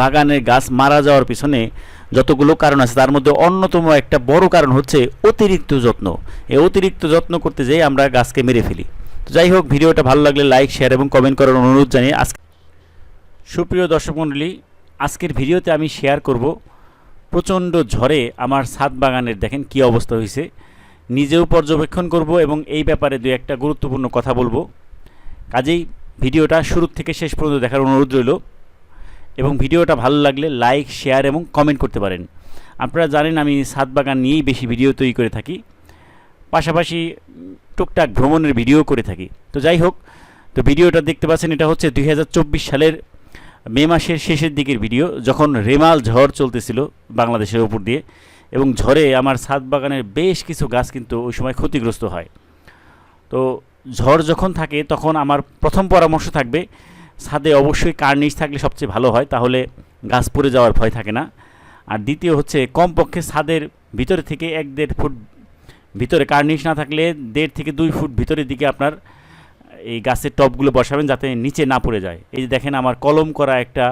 বাগানের গাছ মারা যাওয়ার পিছনে যতগুলো কারণ আছে, তার মধ্যে অন্যতম একটা বড় কারণ হচ্ছে অতিরিক্ত যত্ন। এই অতিরিক্ত যত্ন করতে যেয়ে আমরা গাছকে মেরে ফেলি। তো যাই হোক, ভিডিওটা ভালো লাগলে লাইক শেয়ার এবং কমেন্ট করার অনুরোধ জানিয়ে আজকে সুপ্রিয় দর্শক মণ্ডলী, আজকের ভিডিওতে আমি শেয়ার করব প্রচণ্ড ঝড়ে আমার ছাদ বাগানের দেখেন কি অবস্থা হয়েছে। নিজেও পর্যবেক্ষণ করব এবং এই ব্যাপারে দু একটা গুরুত্বপূর্ণ কথা বলব। কাজেই ভিডিওটা শুরু থেকে শেষ পর্যন্ত দেখার অনুরোধ রইল। এবং ভিডিওটা ভালো লাগলে লাইক, শেয়ার এবং কমেন্ট করতে পারেন। আপনারা জানেন আমি ছাদ বাগান নিয়েই বেশি ভিডিও তৈরি করে থাকি। পাশাপাশি টুকটাক ভ্রমণের ভিডিও করে থাকি। তো যাই হোক, তো ভিডিওটা দেখতে পাচ্ছেন, এটা হচ্ছে দুই হাজার চব্বিশ সালের মে মাসের শেষের দিকের ভিডিও, যখন রেমাল ঝড় চলতেছিল বাংলাদেশের ওপর দিয়ে এবং ঝড়ে আমার ছাদ বাগানের বেশ কিছু গাছ কিন্তু ওই সময় ক্ষতিগ্রস্ত হয়। তো ঝড় যখন থাকে, তখন আমার প্রথম পরামর্শ থাকবে ছাদে অবশ্যই কার্নিশ থাকলে সবচেয়ে ভালো হয়, তাহলে গাছ পড়ে যাওয়ার ভয় থাকে না। আর দ্বিতীয় হচ্ছে, কমপক্ষে ছাদের ভিতরে থেকে এক দেড় ফুট ভিতরে কার্নিশ না থাকলে দেড় থেকে দুই ফুট ভিতরের দিকে আপনার এই গাছের টবগুলো বসাবেন যাতে নিচে না পড়ে যায়। এই যে দেখেন আমার কলম করা একটা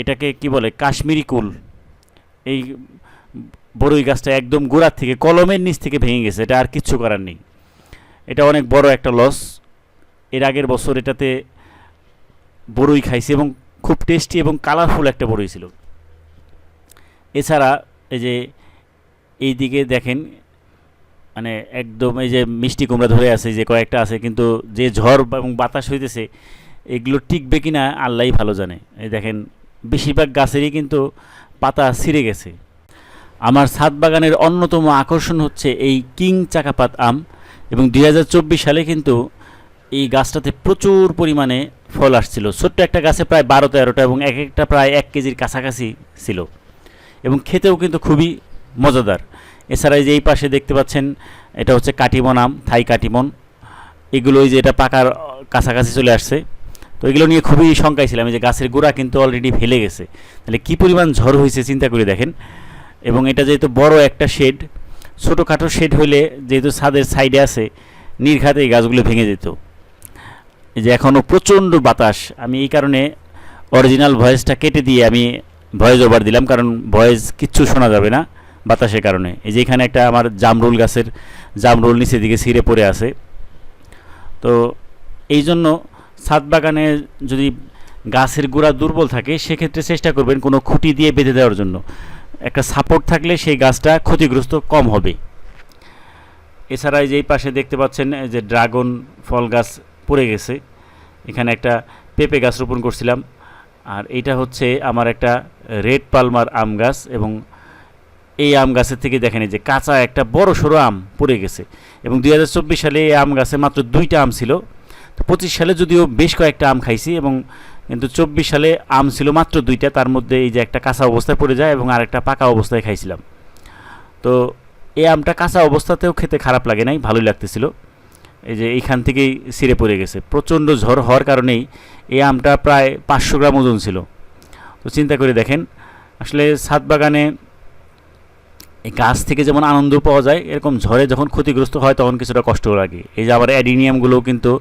এটাকে কি বলে, কাশ্মীরি কুল। এই বড়ই গাছটা একদম গোড়ার থেকে, কলমের নিচ থেকে ভেঙে গেছে, এটা আর কিচ্ছু করার নেই। এটা অনেক বড় একটা লস এর আগের বছর এটাতে বড়ই খাইছি এবং খুব টেস্টি এবং কালারফুল একটা বড়ই ছিল। এছাড়া এই যে এই দিকে দেখেন মানে একদম এই যে মিষ্টি কুমড়া ধরে আছে, যে কয়েকটা আছে, কিন্তু যে ঝড় এবং বাতাস হইতেছে, এগুলো টিকবে কি না আল্লাহই ভালো জানে। এই দেখেন, বেশিরভাগ গাছেরই কিন্তু পাতা ছিঁড়ে গেছে। আমার ছাদ বাগানের অন্যতম আকর্ষণ হচ্ছে এই কিং চাকাপাত আম এবং দু হাজার চব্বিশ সালে কিন্তু এই গাছটাতে প্রচুর পরিমাণে ফল আসছিল। ছোট্ট একটা গাছে প্রায় বারো, তেরোটা এবং এক একটা প্রায় এক কেজির কাছাকাছি ছিল। এবং খেতেও কিন্তু খুবই মজাদার। এছাড়া যে এই পাশে দেখতে পাচ্ছেন, এটা হচ্ছে কাটিমন আম থাই কাটিমন এগুলো ওই যে এটা পাকার কাছাকাছি চলে আসছে। তো এগুলো নিয়ে খুবই শঙ্কায় ছিলাম। যে গাছের গোড়া কিন্তু অলরেডি ফেলে গেছে। তাহলে কী পরিমাণ ঝড় হয়েছে চিন্তা করে দেখেন। এবং এটা যেহেতু বড় একটা শেড, ছোটোখাটো শেড হইলে যেহেতু ছাদের সাইডে আছে, নির্ঘাতে এই গাছগুলো ভেঙে যেত। যে এখনও প্রচণ্ড বাতাস, আমি এই কারণে অরিজিনাল ভয়েসটা কেটে দিয়ে আমি ভয়েস ওভার দিলাম, কারণ ভয়েস কিচ্ছু শোনা যাবে না বাতাসের কারণে। এই যে এখানে একটা আমার জামরুল গাছের জামরুল নিচের দিকে ছিঁড়ে পড়ে আছে। তো এই জন্য ছাদ বাগানে যদি গাছের গোড়া দুর্বল থাকে, সেক্ষেত্রে চেষ্টা করবেন কোনো খুঁটি দিয়ে বেঁধে দেওয়ার জন্য। একটা সাপোর্ট থাকলে সেই গাছটা ক্ষতিগ্রস্ত কম হবে। এছাড়া এই যে এই পাশে দেখতে পাচ্ছেন যে ড্রাগন ফল গাছ পড়ে গেছে। এখানে একটা পেঁপে গাছ রোপণ করছিলাম। আর এইটা হচ্ছে আমার একটা রেড পালমার আম গাছ এবং এই আম গাছের থেকে দেখেন যে কাঁচা একটা বড় সড়ো আম পড়ে গেছে এবং দুই হাজার চব্বিশ সালে এই আম গাছে মাত্র দুইটা আম ছিল। তো পঁচিশ সালে যদিও বেশ কয়েকটা আম খাইছি এবং কিন্তু চব্বিশ সালে আম ছিল মাত্র দুইটা, তার মধ্যে এই যে একটা কাঁচা অবস্থায় পড়ে যায় এবং আরেকটা পাকা অবস্থায় খাইছিলাম। তো এই আমটা কাঁচা অবস্থাতেও খেতে খারাপ লাগে নাই, ভালোই লাগতেছিল। এই যে এইখান থেকেই ছিঁড়ে পড়ে গেছে। প্রচণ্ড ঝড় হওয়ার কারণেই এই আমটা প্রায় পাঁচশো গ্রাম ওজন ছিল। তো চিন্তা করে দেখেন, আসলে ছাদ বাগানে এই গাছ থেকে যেমন আনন্দ পাওয়া যায়, এরকম ঝড়ে যখন ক্ষতিগ্রস্ত হয় তখন কিছুটা কষ্ট লাগে। এই যে আমার অ্যাডিনিয়ামগুলোও কিন্তু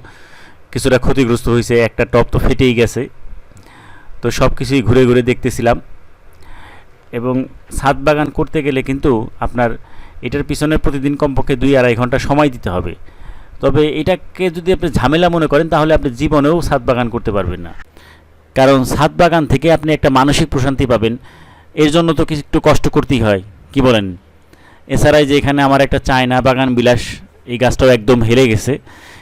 কিছুটা ক্ষতিগ্রস্ত হয়েছে, একটা টপ তো ফেটেই গেছে। তো সব কিছুই ঘুরে ঘুরে দেখতেছিলাম। এবং ছাদ বাগান করতে গেলে কিন্তু আপনার এটার পিছনে প্রতিদিন কমপক্ষে দুই আড়াই ঘণ্টা সময় দিতে হবে। তবে এটাকে যদি আপনি ঝামেলা মনে করেন, তাহলে আপনি জীবনেও ছাদ বাগান করতে পারবেন না। কারণ ছাদ বাগান থেকে আপনি একটা মানসিক প্রশান্তি পাবেন। এর জন্য তো কিছু একটু কষ্ট করতেই হয়। কি বলেন? এছাড়াই যে এখানে আমার একটা চায়না বাগান বিলাস, এই গাছটাও একদম হেরে গেছে।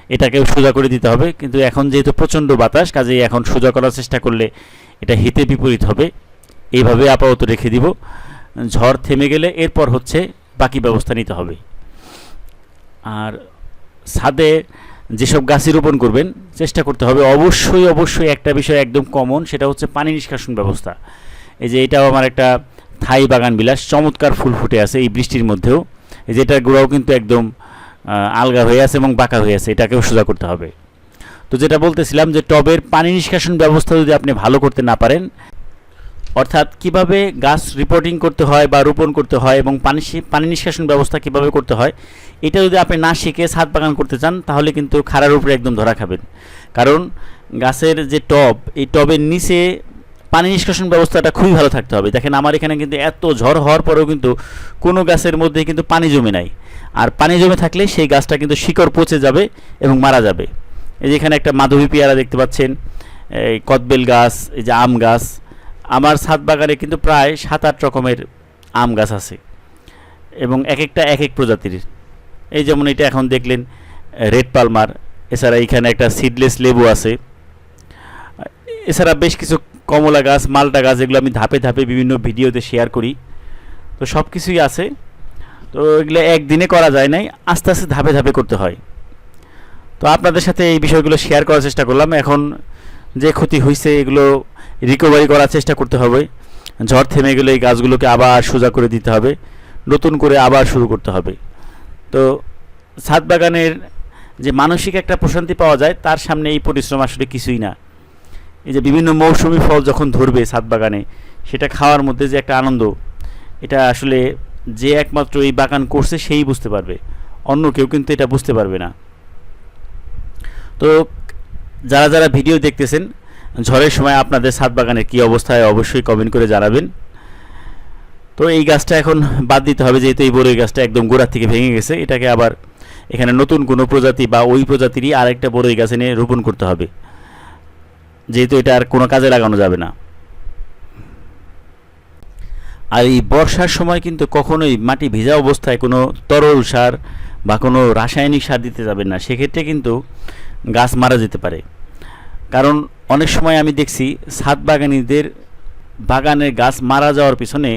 এটাকেও সোজা করে দিতে হবে। কিন্তু এখন যেহেতু প্রচণ্ড বাতাস, কাজেই এখন সোজা করার চেষ্টা করলে এটা হিতে বিপরীত হবে। এইভাবে আপাতত রেখে দিব। ঝড় থেমে গেলে এরপর হচ্ছে বাকি ব্যবস্থা নিতে হবে। আর ছাদে যেসব গাছই রোপণ করবেন, চেষ্টা করতে হবে অবশ্যই অবশ্যই একটা বিষয় একদম কমন সেটা হচ্ছে পানি নিষ্কাশন ব্যবস্থা। এই যে এটাও আমার একটা থাই বাগান বিলাস, চমৎকার ফুল ফুটে আছে এই বৃষ্টির মধ্যেও। এই যে এটার গোড়াও কিন্তু একদম আলগা হয়ে আছে এবং বাঁকা হয়ে আছে, এটাকেও সোজা করতে হবে। তো যেটা বলতেছিলাম যে টবের পানি নিষ্কাশন ব্যবস্থা যদি আপনি ভালো করতে না পারেন অর্থাৎ কীভাবে গাছ রিপোর্টিং করতে হয় বা রোপণ করতে হয় এবং পানি পানি নিষ্কাশন ব্যবস্থা কীভাবে করতে হয়, এটা যদি আপনি না শিখে ছাদ বাগান করতে চান, তাহলে কিন্তু খাড়ার উপরে একদম ধরা খাবেন। কারণ গাছের যে টব, এই টবের নিচে পানি নিষ্কাশন ব্যবস্থাটা খুবই ভালো থাকতে হবে। দেখেন আমার এখানে কিন্তু এত ঝড় হওয়ার পরেও কিন্তু কোনো গাছের মধ্যে কিন্তু পানি জমে নাই। আর পানি জমে থাকলে সেই গাছটা কিন্তু শিকড় পচে যাবে এবং মারা যাবে। এই যে এখানে একটা মাধবী পেয়ারা দেখতে পাচ্ছেন, এই কদবেল গাছ, এই যে আম গাছ আমার ছাদ বাগানে কিন্তু প্রায় সাত আট রকমের আম গাছ আছে এবং এক একটা এক এক প্রজাতির। এই যেমন এটা এখন দেখলেন, রেড পালমার, এছাড়া এখানে একটা সিডলেস লেবু আছে। এছাড়া বেশ কিছু কমলা গাছ, মালটা গাছ, এগুলো আমি ধাপে ধাপে বিভিন্ন ভিডিওতে শেয়ার করি। তো সব কিছুই আছে। তো এগুলো একদিনে করা যায় নাই, আস্তে আস্তে ধাপে ধাপে করতে হয়। তো আপনাদের সাথে এই বিষয়গুলো শেয়ার করার চেষ্টা করলাম। এখন যে ক্ষতি হয়েছে এগুলো রিকভারি করার চেষ্টা করতে হবে। ঝড় থেমে গেলে এই গাছগুলোকে আবার সোজা করে দিতে হবে। নতুন করে আবার শুরু করতে হবে। তো ছাদ বাগানের যে মানসিক একটা প্রশান্তি পাওয়া যায়, তার সামনে এই পরিশ্রম আসলে কিছুই না। এই যে বিভিন্ন মৌসুমি ফল যখন ধরবে ছাদ বাগানে, সেটা খাওয়ার মধ্যে যে একটা আনন্দ, এটা আসলে যে একমাত্র এই বাগান করছে সেই বুঝতে পারবে। অন্য কেউ কিন্তু এটা বুঝতে পারবে না। তো যারা যারা ভিডিও দেখতেছেন ঝড়ের সময় আপনাদের ছাদ বাগানের কী অবস্থায় অবশ্যই কমেন্ট করে জানাবেন। তো এই গাছটা এখন বাদ দিতে হবে, যেহেতু এই বড়ই গাছটা একদম গোড়ার থেকে ভেঙে গেছে, এটাকে আবার এখানে নতুন কোনো প্রজাতি বা ওই প্রজাতিরই আরেকটা বড়ই গাছ এনে রোপণ করতে হবে। যেহেতু এটা আর কোনো কাজে লাগানো যাবে না। আর এই বর্ষার সময় কিন্তু কখনোই মাটি ভেজা অবস্থায় কোনো তরল সার বা কোনো রাসায়নিক সার দিতে যাবেন না। সেক্ষেত্রে কিন্তু গাছ মারা যেতে পারে। কারণ অনেক সময় আমি দেখছি ছাদ বাগানিদের বাগানের গাছ মারা যাওয়ার পিছনে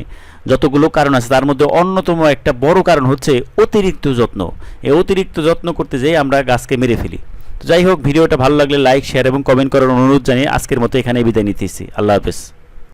যতগুলো কারণ আছে, তার মধ্যে অন্যতম একটা বড় কারণ হচ্ছে অতিরিক্ত যত্ন। এই অতিরিক্ত যত্ন করতে যেয়ে আমরা গাছকে মেরে ফেলি। তো যাই হোক, ভিডিওটা ভালো লাগলে লাইক শেয়ার এবং কমেন্ট করার অনুরোধ জানিয়ে আজকের মতো এখানে বিদায় নিতেছি। আল্লাহ হাফেজ।